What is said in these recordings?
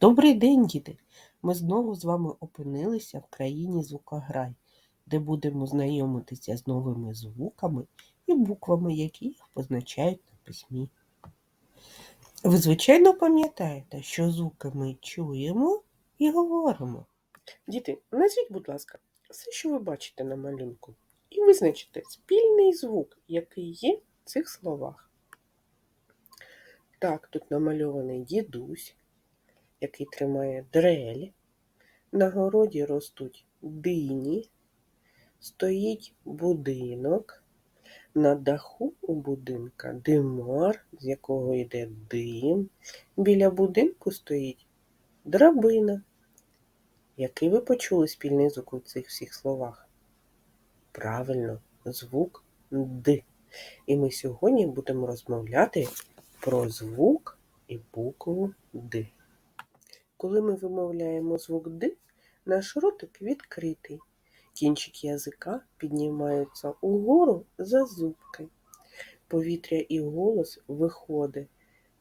Добрий день, діти! Ми знову з вами опинилися в країні звукограй, де будемо знайомитися з новими звуками і буквами, які їх позначають на письмі. Ви, звичайно, пам'ятаєте, що звуки ми чуємо і говоримо. Діти, назвіть, будь ласка, все, що ви бачите на малюнку, і визначте спільний звук, який є в цих словах. Так, тут намальований дідусь, який тримає дрель. На городі ростуть дині, стоїть будинок. На даху у будинка димар, з якого йде дим. Біля будинку стоїть драбина. Який ви почули спільний звук у цих всіх словах? Правильно, звук Д. І ми сьогодні будемо розмовляти про звук і букву Д. Коли ми вимовляємо звук Д, наш ротик відкритий. Кінчик язика піднімаються угору за зубки. Повітря і голос виходить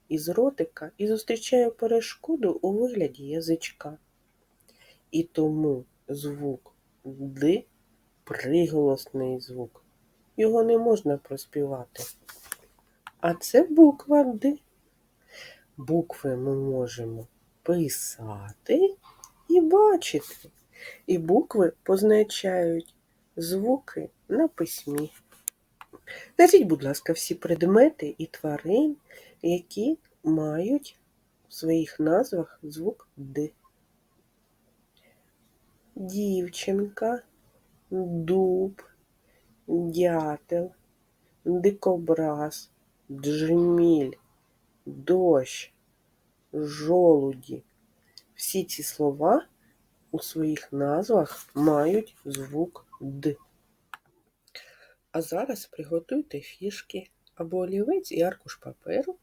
із ротика і зустрічає перешкоду у вигляді язичка. І тому звук Д приголосний звук. Його не можна проспівати. А це буква Д. Букви ми можемо писати і бачити. І букви позначають звуки на письмі. Назвіть, будь ласка, всі предмети і тварин, які мають в своїх назвах звук Д. Дівчинка, дуб, дятел, дикобраз, джміль, дощ, жолуді. Всі ці слова у своїх назвах мають звук Д. А зараз приготуйте фішки або олівець і аркуш паперу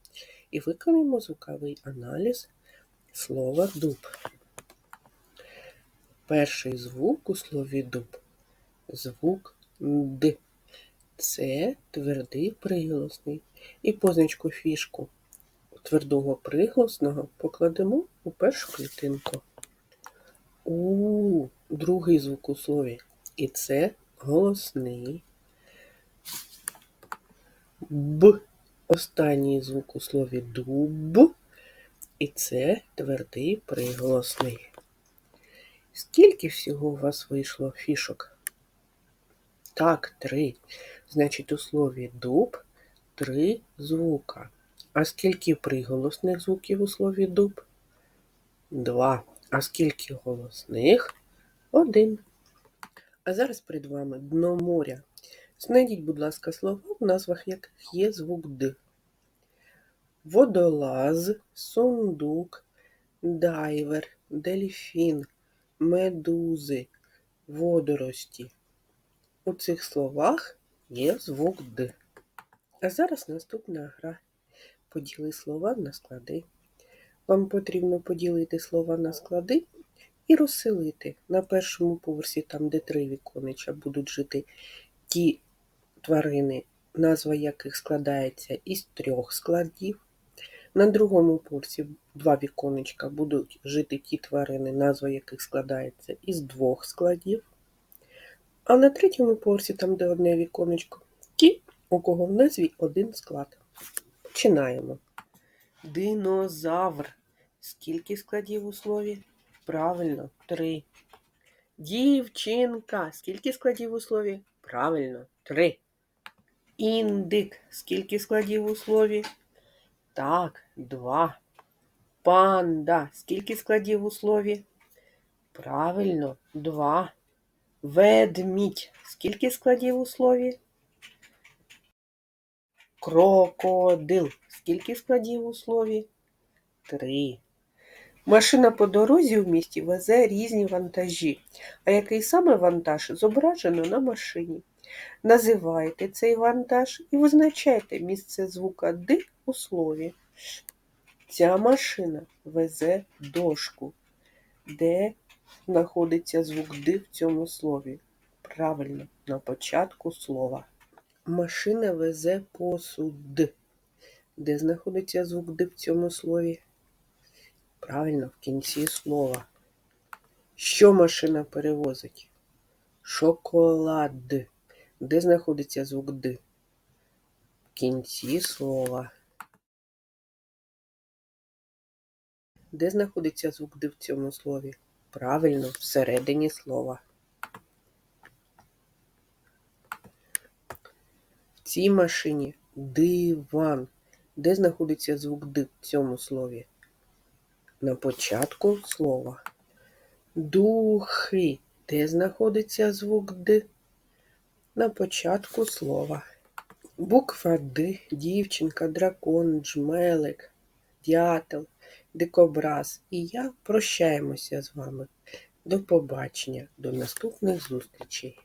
і виконаємо звуковий аналіз слова дуб. Перший звук у слові дуб звук Д. Це твердий приголосний. І позначку фішку твердого приголосного покладемо у першу клітинку. У другий звук у слові. І це голосний. Б. Останній звук у слові дуб. І це твердий приголосний. Скільки всього у вас вийшло фішок? Так, три. Значить, у слові дуб три звука. А скільки приголосних звуків у слові дуб? Два. А скільки голосних? Один. А зараз перед вами дно моря. Знайдіть, будь ласка, слова, в назвах яких є звук Д. Водолаз, сундук, дайвер, дельфін, медузи, водорості. У цих словах є звук Д. А зараз наступна гра. Поділи слова на склади. Вам потрібно поділити слова на склади і розселити. На першому поверсі, там, де три віконеча, будуть жити ті тварини, назва яких складається із трьох складів. На другому поверсі два віконечка будуть жити ті тварини, назва яких складається із двох складів. А на третьому поверсі, там, де одне віконечко, ті, у кого в назві один склад. Починаємо. Динозавр. Скільки складів у слові? Правильно, три. Дівчинка. Скільки складів у слові? Правильно, три. Індик. Скільки складів у слові? Так, два. Панда. Скільки складів у слові? Правильно, два. Ведмідь. Скільки складів у слові? Крокодил. Скільки складів у слові? Три. Машина по дорозі в місті везе різні вантажі. А який саме вантаж зображено на машині? Називайте цей вантаж і визначайте місце звука Д у слові. Ця машина везе дошку. Де знаходиться звук Д в цьому слові? Правильно, на початку слова. Машина везе посуд. Де знаходиться звук Д в цьому слові? Правильно, в кінці слова. Що машина перевозить? Шоколад. Де знаходиться звук Д? В кінці слова. Де знаходиться звук Д в цьому слові? Правильно, всередині слова. Цій машині диван. Де знаходиться звук Д в цьому слові? На початку слова. Духи. Де знаходиться звук Д? На початку слова. Буква Д, дівчинка, дракон, джмелик, дятел, дикобраз і я прощаємося з вами. До побачення, до наступних зустрічей.